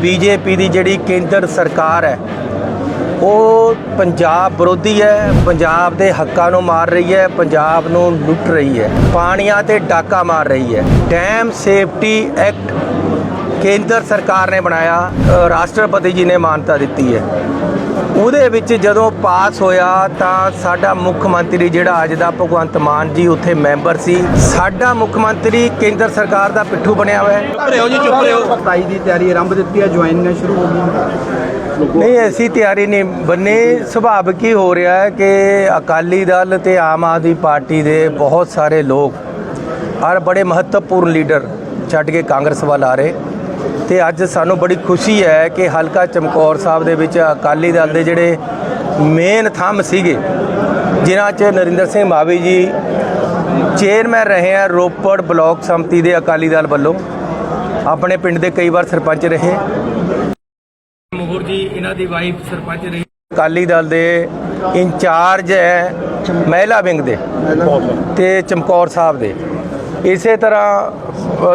BJP ਦੀ ਜਿਹੜੀ ਕੇਂਦਰ ਸਰਕਾਰ ਹੈ, ਉਹ ਪੰਜਾਬ ਵਿਰੋਧੀ ਹੈ, ਪੰਜਾਬ ਦੇ ਹੱਕਾਂ ਨੂੰ ਮਾਰ ਰਹੀ ਹੈ, ਪੰਜਾਬ ਨੂੰ ਲੁੱਟ ਰਹੀ ਹੈ, ਪਾਣੀਆਂ ਤੇ ਡਾਕਾ ਮਾਰ ਰਹੀ ਹੈ। ਡੈਮ ਸੇਫਟੀ ਐਕਟ ਕੇਂਦਰ ਸਰਕਾਰ ਨੇ ਬਣਾਇਆ ਰਾਸ਼ਟਰਪਤੀ ਜੀ ਨੇ ਮਾਨਤਾ ਦਿੱਤੀ ਹੈ। ਉਹਦੇ ਵਿੱਚ ਜਦੋਂ ਪਾਸ ਹੋਇਆ ਤਾਂ ਸਾਡਾ ਮੁੱਖ ਮੰਤਰੀ ਜਿਹੜਾ ਅੱਜ ਦਾ ਭਗਵੰਤ ਮਾਨ ਜੀ ਉੱਥੇ ਮੈਂਬਰ ਸੀ। ਸਾਡਾ ਮੁੱਖ ਮੰਤਰੀ ਕੇਂਦਰ ਸਰਕਾਰ ਦਾ ਪਿੱਠੂ ਬਣਿਆ ਹੋਇਆ ਹੈ। ਚੁੱਪ ਰਹੋ ਜੀ ਚੁੱਪ ਰਹੋ 27 ਦੀ ਤਿਆਰੀ ਆਰੰਭ ਦਿੱਤੀ ਹੈ ਜੁਆਇਨਿੰਗਾਂ ਸ਼ੁਰੂ ਹੋ ਗਈਆਂ ਨਹੀਂ ਐਸੀ ਤਿਆਰੀ ਨਹੀਂ। ਬੰਨੀ ਸੁਭਾਵਿਕ ਹੀ ਹੋ ਰਿਹਾ ਹੈ ਕਿ ਅਕਾਲੀ ਦਲ ਤੇ ਆਮ ਆਦਮੀ ਪਾਰਟੀ ਦੇ ਬਹੁਤ ਸਾਰੇ ਲੋਕ ਔਰ ਬੜੇ ਮਹੱਤਵਪੂਰਨ ਲੀਡਰ ਛੱਡ ਕੇ ਕਾਂਗਰਸ ਵੱਲ ਆ ਰਹੇ। ਤੇ ਅੱਜ ਸਾਨੂੰ ਬੜੀ ਖੁਸ਼ੀ ਹੈ ਕਿ ਹਲਕਾ ਚਮਕੌਰ ਸਾਹਿਬ ਦੇ ਵਿੱਚ ਅਕਾਲੀ ਦਲ ਦੇ ਜਿਹੜੇ ਮੇਨ ਥੰਮ ਸੀਗੇ ਜਿਨ੍ਹਾਂ 'ਚ ਨਰਿੰਦਰ ਸਿੰਘ ਮਾਵੀ ਜੀ ਚੇਅਰਮੈਨ ਰਹੇ ਆ ਰੋਪੜ ਬਲਾਕ ਸੰਮਤੀ ਦੇ ਅਕਾਲੀ ਦਲ ਵੱਲੋਂ। ਆਪਣੇ ਪਿੰਡ ਦੇ ਕਈ ਵਾਰ ਸਰਪੰਚ ਰਹੇ। ਮੋਹਰ ਜੀ ਇਹਨਾਂ ਦੀ ਵਾਈਫ ਸਰਪੰਚ ਰਹੀ। ਅਕਾਲੀ ਦਲ ਦੇ ਇੰਚਾਰਜ ਹੈ ਮਹਿਲਾ ਵਿੰਗ ਦੇ ਤੇ ਚਮਕੌਰ ਸਾਹਿਬ ਦੇ। ਇਸੇ ਤਰ੍ਹਾਂ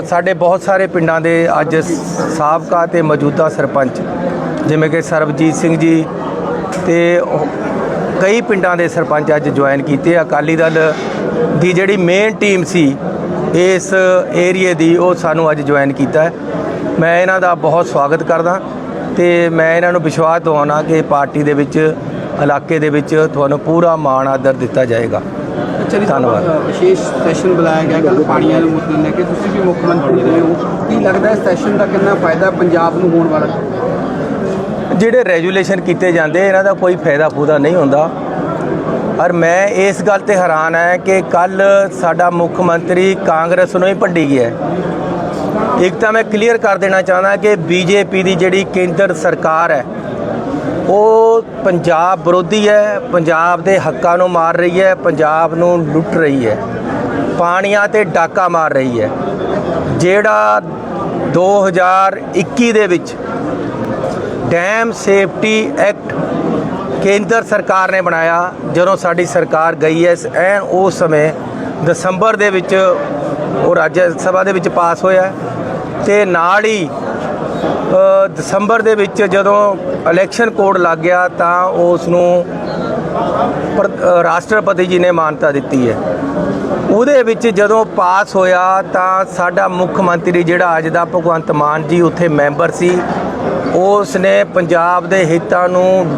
ਸਾਡੇ ਬਹੁਤ ਸਾਰੇ ਪਿੰਡਾਂ ਦੇ ਅੱਜ ਸਾਬਕਾ ਤੇ ਮੌਜੂਦਾ ਸਰਪੰਚ, ਜਿਵੇਂ ਕਿ ਸਰਬਜੀਤ ਸਿੰਘ ਜੀ ਤੇ ਕਈ ਪਿੰਡਾਂ ਦੇ ਸਰਪੰਚ ਅੱਜ ਜੁਆਇਨ ਕੀਤੇ। ਅਕਾਲੀ ਦਲ ਦੀ ਜਿਹੜੀ ਮੇਨ ਟੀਮ ਸੀ, ਇਸ ਏਰੀਏ ਦੀ ਉਹ ਸਾਨੂੰ ਅੱਜ ਜੁਆਇਨ ਕੀਤਾ ਮੈਂ ਇਹਨਾਂ ਦਾ ਬਹੁਤ ਸਵਾਗਤ ਕਰਦਾ ਤੇ ਮੈਂ ਇਹਨਾਂ ਨੂੰ ਵਿਸ਼ਵਾਸ ਦਿਵਾਉਣਾ ਕਿ ਪਾਰਟੀ ਦੇ ਵਿੱਚ, ਇਲਾਕੇ ਦੇ ਵਿੱਚ ਤੁਹਾਨੂੰ ਪੂਰਾ ਮਾਣ ਆਦਰ ਦਿੱਤਾ ਜਾਏਗਾ। ਧੰਨਵਾਦ। ਵਿਸ਼ੇਸ਼ ਸੈਸ਼ਨ ਬੁਲਾਇਆ ਗਿਆ ਕਿ ਪਾਣੀਆਂ ਦੇ ਮੁੱਦੇ ਨੂੰ ਲੈ ਕੇ ਤੁਸੀਂ ਵੀ ਮੁੱਖ ਮੰਤਰੀ ਰਹੇ ਹੋ ਕੀ ਲੱਗਦਾ ਹੈ ਸੈਸ਼ਨ ਦਾ ਕਿੰਨਾ ਫਾਇਦਾ ਪੰਜਾਬ ਨੂੰ ਹੋਣ ਵਾਲਾ ਜਿਹੜੇ ਰੈਜੂਲੇਸ਼ਨ ਕੀਤੇ ਜਾਂਦੇ ਇਹਨਾਂ ਦਾ ਕੋਈ ਫਾਇਦਾ ਫੂਦਾ ਨਹੀਂ ਹੁੰਦਾ ਔਰ ਮੈਂ ਇਸ ਗੱਲ ਤੇ ਹੈਰਾਨ ਹੈ ਕਿ ਕੱਲ ਸਾਡਾ ਮੁੱਖ ਮੰਤਰੀ ਕਾਂਗਰਸ ਨੂੰ ਹੀ ਭੰਡੀ ਗਿਆ। ਇੱਕ ਤਾਂ ਮੈਂ ਕਲੀਅਰ ਕਰ ਦੇਣਾ ਚਾਹੁੰਦਾ ਕਿ ਬੀਜੇਪੀ ਦੀ ਜਿਹੜੀ ਕੇਂਦਰ ਸਰਕਾਰ ਹੈ ਉਹ ਪੰਜਾਬ ਵਿਰੋਧੀ ਹੈ, ਪੰਜਾਬ ਦੇ ਹੱਕਾਂ ਨੂੰ ਮਾਰ ਰਹੀ ਹੈ, ਪੰਜਾਬ ਨੂੰ ਲੁੱਟ ਰਹੀ ਹੈ, ਪਾਣੀਆਂ ਤੇ ਡਾਕਾ ਮਾਰ ਰਹੀ ਹੈ। ਜਿਹੜਾ 2021 ਦੇ ਵਿੱਚ ਡੈਮ ਸੇਫਟੀ ਐਕਟ ਕੇਂਦਰ ਸਰਕਾਰ ਨੇ ਬਣਾਇਆ, ਜਦੋਂ ਸਾਡੀ ਸਰਕਾਰ ਗਈ ਐ ਐਨ ਉਸ ਸਮੇਂ ਦਸੰਬਰ ਦੇ ਵਿੱਚ ਉਹ ਰਾਜ ਸਭਾ ਦੇ ਵਿੱਚ ਪਾਸ ਹੋਇਆ ਤੇ ਨਾਲ ਹੀ ਦਸੰਬਰ ਦੇ ਵਿੱਚ ਜਦੋਂ ਇਲੈਕਸ਼ਨ ਕੋਡ ਲੱਗ ਗਿਆ ਤਾਂ ਉਸ ਨੂੰ ਰਾਸ਼ਟਰਪਤੀ ਜੀ ਨੇ ਮਾਨਤਾ ਦਿੱਤੀ ਹੈ। ਉਹਦੇ ਵਿੱਚ ਜਦੋਂ ਪਾਸ ਹੋਇਆ ਤਾਂ ਸਾਡਾ ਮੁੱਖ ਮੰਤਰੀ ਜਿਹੜਾ ਅੱਜ ਦਾ ਭਗਵੰਤ ਮਾਨ ਜੀ ਉੱਥੇ ਮੈਂਬਰ ਸੀ ਉਸ ਨੇ ਪੰਜਾਬ ਦੇ ਹਿੱਤਾਂ ਨੂੰ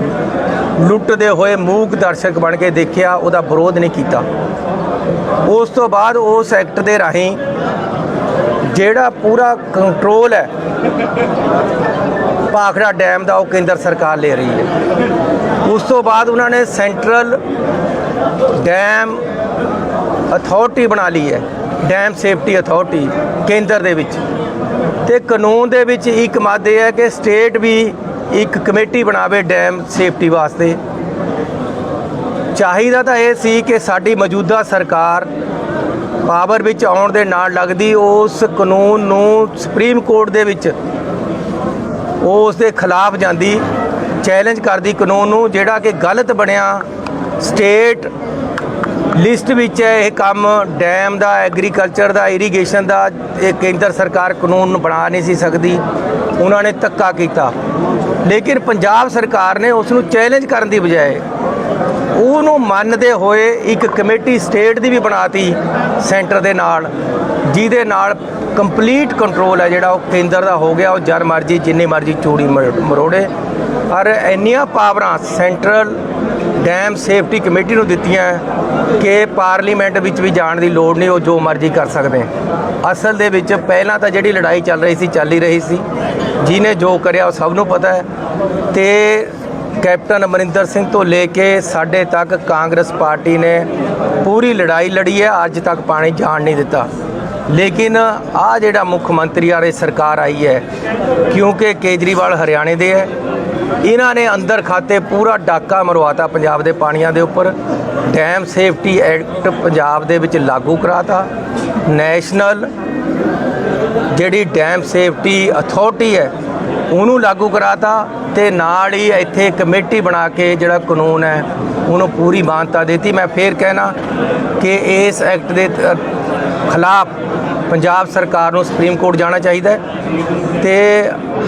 ਲੁੱਟਦੇ ਹੋਏ ਮੂਕ ਦਰਸ਼ਕ ਬਣ ਕੇ ਦੇਖਿਆ, ਉਹਦਾ ਵਿਰੋਧ ਨਹੀਂ ਕੀਤਾ। ਉਸ ਤੋਂ ਬਾਅਦ ਉਸ ਐਕਟ ਦੇ ਰਾਹੀਂ ਜਿਹੜਾ ਪੂਰਾ ਕੰਟਰੋਲ ਹੈ, ਭਾਖੜਾ ਡੈਮ ਦਾ ਉਹ ਕੇਂਦਰ ਸਰਕਾਰ ਲੈ ਰਹੀ ਹੈ। ਉਸ ਤੋਂ ਬਾਅਦ ਉਹਨਾਂ ਨੇ ਸੈਂਟਰਲ ਡੈਮ ਅਥਾਰਟੀ ਬਣਾ ਲਈ ਹੈ, ਡੈਮ ਸੇਫਟੀ ਅਥਾਰਟੀ ਕੇਂਦਰ ਦੇ ਵਿੱਚ। ਤੇ ਕਾਨੂੰਨ ਦੇ ਵਿੱਚ ਇੱਕ ਮਾਦੇ ਹੈ ਕਿ ਸਟੇਟ ਵੀ ਇੱਕ ਕਮੇਟੀ ਬਣਾਵੇ ਡੈਮ ਸੇਫਟੀ ਵਾਸਤੇ। ਚਾਹੀਦਾ ਤਾਂ ਇਹ ਸੀ ਕਿ ਸਾਡੀ ਮੌਜੂਦਾ ਸਰਕਾਰ ਪਾਵਰ ਵਿੱਚ ਆਉਣ ਦੇ ਨਾਲ ਲੱਗਦੀ ਉਸ ਕਾਨੂੰਨ ਨੂੰ ਸੁਪਰੀਮ ਕੋਰਟ ਦੇ ਵਿੱਚ ਉਹ ਉਸ ਦੇ ਖਿਲਾਫ ਜਾਂਦੀ ਚੈਲੰਜ ਕਰਦੀ ਕਾਨੂੰਨ ਨੂੰ, ਜਿਹੜਾ ਕਿ ਗਲਤ ਬਣਿਆ। ਸਟੇਟ ਲਿਸਟ ਵਿੱਚ ਹੈ, ਇਹ ਕੰਮ ਡੈਮ ਦਾ ਐਗਰੀਕਲਚਰ ਦਾ ਇਰੀਗੇਸ਼ਨ ਦਾ, ਇਹ ਕੇਂਦਰ ਸਰਕਾਰ ਕਾਨੂੰਨ ਬਣਾ ਨਹੀਂ ਸੀ ਸਕਦੀ। ਉਹਨਾਂ ਨੇ ਧੱਕਾ ਕੀਤਾ। ਲੇਕਿਨ ਪੰਜਾਬ ਸਰਕਾਰ ਨੇ ਉਸ ਨੂੰ ਚੈਲੰਜ ਕਰਨ ਦੀ ਬਜਾਏ ਉਹਨੂੰ ਮੰਨਦੇ ਹੋਏ ਇੱਕ ਕਮੇਟੀ ਸਟੇਟ ਦੀ ਵੀ ਬਣਾਤੀ ਸੈਂਟਰ ਦੇ ਨਾਲ, ਜਿਹਦੇ ਨਾਲ ਕੰਪਲੀਟ ਕੰਟਰੋਲ ਹੈ ਜਿਹੜਾ ਉਹ ਕੇਂਦਰ ਦਾ ਹੋ ਗਿਆ, ਉਹ ਜਨ ਮਰਜ਼ੀ, ਜਿੰਨੀ ਮਰਜ਼ੀ ਚੂੜੀ ਮਰ- ਮਰੋੜੇ। ਔਰ ਇੰਨੀਆਂ ਪਾਵਰਾਂ ਸੈਂਟਰਲ ਡੈਮ ਸੇਫਟੀ ਕਮੇਟੀ ਨੂੰ ਦਿੱਤੀਆਂ ਕਿ ਪਾਰਲੀਮੈਂਟ ਵਿੱਚ ਵੀ ਜਾਣ ਦੀ ਲੋੜ ਨਹੀਂ, ਉਹ ਜੋ ਮਰਜ਼ੀ ਕਰ ਸਕਦੇ ਅਸਲ ਦੇ ਵਿੱਚ ਪਹਿਲਾਂ ਤਾਂ ਜਿਹੜੀ ਲੜਾਈ ਚੱਲ ਰਹੀ ਸੀ, ਚੱਲ ਹੀ ਰਹੀ ਸੀ। ਜਿਹਨੇ ਜੋ ਕਰਿਆ ਉਹ ਸਭ ਨੂੰ ਪਤਾ ਹੈ। ਤੇ ਕੈਪਟਨ ਅਮਰਿੰਦਰ ਸਿੰਘ ਤੋਂ ਲੈ ਕੇ ਸਾਡੇ ਤੱਕ ਕਾਂਗਰਸ ਪਾਰਟੀ ਨੇ ਪੂਰੀ ਲੜਾਈ ਲੜੀ ਹੈ, ਅੱਜ ਤੱਕ ਪਾਣੀ ਜਾਣ ਨਹੀਂ ਦਿੱਤਾ। ਲੇਕਿਨ ਆ ਜਿਹੜਾ ਮੁੱਖ ਮੰਤਰੀ ਆਰੇ ਸਰਕਾਰ ਆਈ ਹੈ, ਕਿਉਂਕਿ ਕੇਜਰੀਵਾਲ ਹਰਿਆਣੇ ਦੇ ਹੈ। ਇਹਨਾਂ ਨੇ ਅੰਦਰ ਖਾਤੇ ਪੂਰਾ ਡਾਕਾ ਮਰਵਾਤਾ ਪੰਜਾਬ ਦੇ ਪਾਣੀਆਂ ਦੇ ਉੱਪਰ। ਡੈਮ ਸੇਫਟੀ ਐਕਟ ਪੰਜਾਬ ਦੇ ਵਿੱਚ ਲਾਗੂ ਕਰਾਤਾ। ਨੈਸ਼ਨਲ ਜਿਹੜੀ ਡੈਮ ਸੇਫਟੀ ਅਥਾਰਟੀ ਹੈ, ਉਹਨੂੰ ਲਾਗੂ ਕਰਾਤਾ। ਤੇ ਨਾਲ ਹੀ ਇੱਥੇ ਕਮੇਟੀ ਬਣਾ ਕੇ ਜਿਹੜਾ ਕਾਨੂੰਨ ਹੈ, ਉਹਨੂੰ ਪੂਰੀ ਮਾਨਤਾ ਦਿੱਤੀ। ਮੈਂ ਫੇਰ ਕਹਿਣਾ ਕਿ ਇਸ ਐਕਟ ਦੇ ਖਿਲਾਫ ਪੰਜਾਬ ਸਰਕਾਰ ਨੂੰ ਸੁਪਰੀਮ ਕੋਰਟ ਜਾਣਾ ਚਾਹੀਦਾ ਹੈ ਤੇ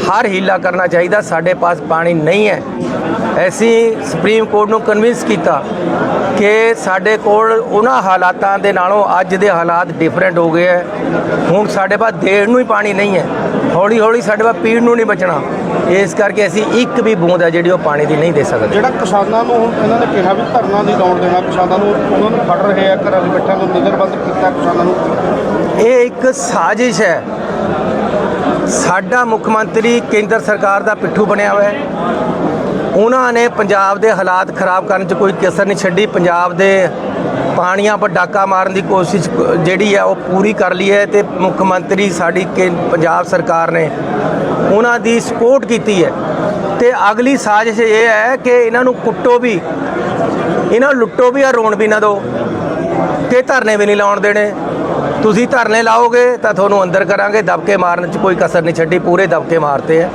ਹਰ ਹੀਲਾ ਕਰਨਾ ਚਾਹੀਦਾ। ਸਾਡੇ ਪਾਸ ਪਾਣੀ ਨਹੀਂ ਹੈ। ਅਸੀਂ ਸੁਪਰੀਮ ਕੋਰਟ ਨੂੰ ਕਨਵਿੰਸ ਕੀਤਾ ਕਿ ਸਾਡੇ ਕੋਲ ਉਹਨਾਂ ਹਾਲਾਤਾਂ ਦੇ ਨਾਲੋਂ ਅੱਜ ਦੇ ਹਾਲਾਤ ਡਿਫਰੈਂਟ ਹੋ ਗਏ ਹੈ। ਹੁਣ ਸਾਡੇ ਪਾਸ ਦੇਣ ਨੂੰ ਹੀ ਪਾਣੀ ਨਹੀਂ ਹੈ। ਹੌਲੀ ਹੌਲੀ ਸਾਡੇ ਪਾਸ ਪੀਣ ਨੂੰ ਨਹੀਂ ਬਚਣਾ। ਇਸ ਕਰਕੇ ਅਸੀਂ ਇੱਕ ਵੀ ਬੂੰਦ ਹੈ ਜਿਹੜੀ ਉਹ ਪਾਣੀ ਦੀ ਨਹੀਂ ਦੇ ਸਕਦੇ। ਜਿਹੜਾ ਕਿਸਾਨਾਂ ਨੂੰ ਹੁਣ ਇਹਨਾਂ ਨੇ ਕਿਹਾ ਵੀ ਧਰਨਾ ਨਹੀਂ ਲਾਉਣ ਦੇਣਾ ਕਿਸਾਨਾਂ ਨੂੰ ਉਹਨਾਂ ਨੂੰ ਫੜ ਰਹੇ ਆ ਘਰਾਂ ਦੇ ਬੈਠਿਆਂ ਨੂੰ ਨਜ਼ਰਬੰਦ ਕੀਤਾ ਕਿਸਾਨਾਂ ਨੂੰ। ਇਹ ਇੱਕ ਸਾਜ਼ਿਸ਼ ਹੈ। ਸਾਡਾ ਮੁੱਖ ਮੰਤਰੀ ਕੇਂਦਰ ਸਰਕਾਰ ਦਾ ਪਿੱਠੂ ਬਣਿਆ ਹੋਇਆ ਹੈ। ਉਹਨਾਂ ਨੇ ਪੰਜਾਬ ਦੇ ਹਾਲਾਤ ਖਰਾਬ ਕਰਨ 'ਚ ਕੋਈ ਕਸਰ ਨਹੀਂ ਛੱਡੀ। ਪੰਜਾਬ ਦੇ ਪਾਣੀਆਂ ਪਰ ਡਾਕਾ ਮਾਰਨ ਦੀ ਕੋਸ਼ਿਸ਼ ਜਿਹੜੀ ਹੈ ਉਹ ਪੂਰੀ ਕਰ ਲਈ ਹੈ ਤੇ ਮੁੱਖ ਮੰਤਰੀ ਸਾਡੀ ਕੇ- ਪੰਜਾਬ ਸਰਕਾਰ ਨੇ ਉਹਨਾਂ ਦੀ ਸਪੋਰਟ ਕੀਤੀ ਹੈ। ਤੇ ਅਗਲੀ ਸਾਜ਼ਿਸ਼ ਇਹ ਹੈ ਕਿ ਇਹਨਾਂ ਨੂੰ ਕੁੱਟੋ ਵੀ ਇਹਨਾਂ ਨੂੰ ਲੁੱਟੋ ਵੀ ਆ ਰੋਣ ਵੀ ਨਾ ਦਿਓ ਤੇ ਧਰਨੇ ਵੀ ਨਹੀਂ ਲਾਉਣ ਦੇਣੇ। ਤੁਸੀਂ ਧਰਨੇ ਲਾਓਗੇ ਤਾਂ ਤੁਹਾਨੂੰ ਅੰਦਰ ਕਰਾਂਗੇ ਦਬਕੇ ਮਾਰਨ 'ਚ ਕੋਈ ਕਸਰ ਨਹੀਂ ਛੱਡੀ ਪੂਰੇ ਦਬਕੇ ਮਾਰਤੇ ਆ।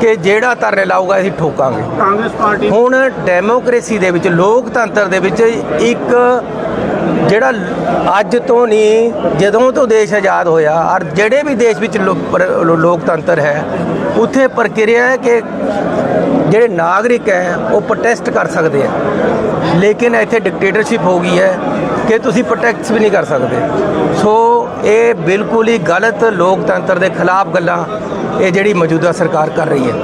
ਕਿ ਜਿਹੜਾ ਧਰਨੇ ਲਾਊਗਾ ਅਸੀਂ ਠੋਕਾਂਗੇ। ਕਾਂਗਰਸ ਪਾਰਟੀ ਹੁਣ ਡੈਮੋਕ੍ਰੇਸੀ ਦੇ ਵਿੱਚ ਲੋਕਤੰਤਰ ਦੇ ਵਿੱਚ ਇੱਕ ਜਿਹੜਾ ਅੱਜ ਤੋਂ ਨਹੀਂ, ਜਦੋਂ ਤੋਂ ਦੇਸ਼ ਆਜ਼ਾਦ ਹੋਇਆ ਔਰ ਜਿਹੜੇ ਵੀ ਦੇਸ਼ ਵਿੱਚ ਲੋਕਤੰਤਰ ਹੈ, ਉੱਥੇ ਪ੍ਰਕਿਰਿਆ ਹੈ ਕਿ ਜਿਹੜੇ ਨਾਗਰਿਕ ਹੈ, ਉਹ ਪ੍ਰੋਟੈਸਟ ਕਰ ਸਕਦੇ ਆ ਲੇਕਿਨ ਇੱਥੇ ਡਿਕਟੇਟਰਸ਼ਿਪ ਹੋ ਗਈ ਹੈ ਕਿ ਤੁਸੀਂ ਪ੍ਰੋਟੈਕਟਸ ਵੀ ਨਹੀਂ ਕਰ ਸਕਦੇ। ਸੋ ਇਹ ਬਿਲਕੁਲ ਹੀ ਗਲਤ ਲੋਕਤੰਤਰ ਦੇ ਖਿਲਾਫ ਗੱਲਾਂ ਇਹ ਜਿਹੜੀ ਮੌਜੂਦਾ ਸਰਕਾਰ ਕਰ ਰਹੀ ਹੈ।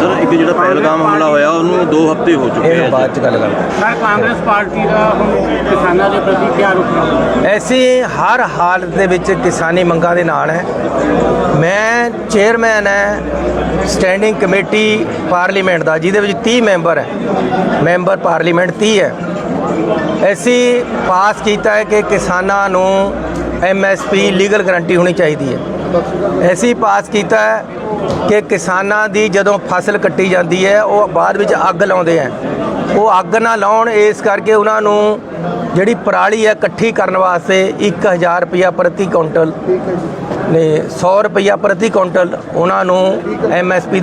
ਸਰ ਇੱਕ ਜਿਹੜਾ ਪਹਿਲਗਾਮ ਹਮਲਾ ਹੋਇਆ ਉਹਨੂੰ 2 ਹਫ਼ਤੇ ਹੋ ਚੁੱਕੇ ਇਹ ਆ ਬਾਅਦ ਚ ਗੱਲ ਕਰਦੇ ਸਰ ਕਾਂਗਰਸ ਪਾਰਟੀ ਦਾ ਹੁਣ ਕਿਸਾਨਾਂ ਦੇ ਪ੍ਰਤੀ ਕੀ ਰੁਖ ਹੈ ਐਸੀ ਹਰ ਹਾਲਤ ਦੇ ਵਿੱਚ ਕਿਸਾਨੀ ਮੰਗਾਂ ਦੇ ਨਾਲ ਹੈ। ਮੈਂ ਚੇਅਰਮੈਨ ਹੈ ਸਟੈਂਡਿੰਗ ਕਮੇਟੀ ਪਾਰਲੀਮੈਂਟ ਦਾ ਜਿਹਦੇ ਵਿੱਚ 30 ਮੈਂਬਰ ਹੈ। ਮੈਂਬਰ ਪਾਰਲੀਮੈਂਟ 30 ਹੈ। ਅਸੀਂ ਪਾਸ ਕੀਤਾ ਹੈ ਕਿ ਕਿਸਾਨਾਂ ਨੂੰ ਐਮਐਸਪੀ ਲੀਗਲ ਗਾਰੰਟੀ ਹੋਣੀ ਚਾਹੀਦੀ ਹੈ। ਅਸੀਂ ਪਾਸ ਕੀਤਾ ਹੈ ਕਿ ਕਿਸਾਨਾਂ ਦੀ ਜਦੋਂ ਫਸਲ ਕੱਟੀ ਜਾਂਦੀ ਹੈ ਉਹ ਬਾਅਦ ਵਿੱਚ ਅੱਗ ਲਾਉਂਦੇ ਆ ਉਹ ਅੱਗ ਨਾ ਲਾਉਣ ਇਸ ਕਰਕੇ ਉਹਨਾਂ ਨੂੰ ਜਿਹੜੀ ਪਰਾਲੀ ਹੈ ਇਕੱਠੀ ਕਰਨ ਵਾਸਤੇ 1000 ਰੁਪਇਆ ਪ੍ਰਤੀ ਕੁਇੰਟਲ ਨੇ 100 ਰੁਪਇਆ ਪ੍ਰਤੀ ਕੁਇੰਟਲ ਉਹਨਾਂ ਨੂੰ ਐਮਐਸਪੀ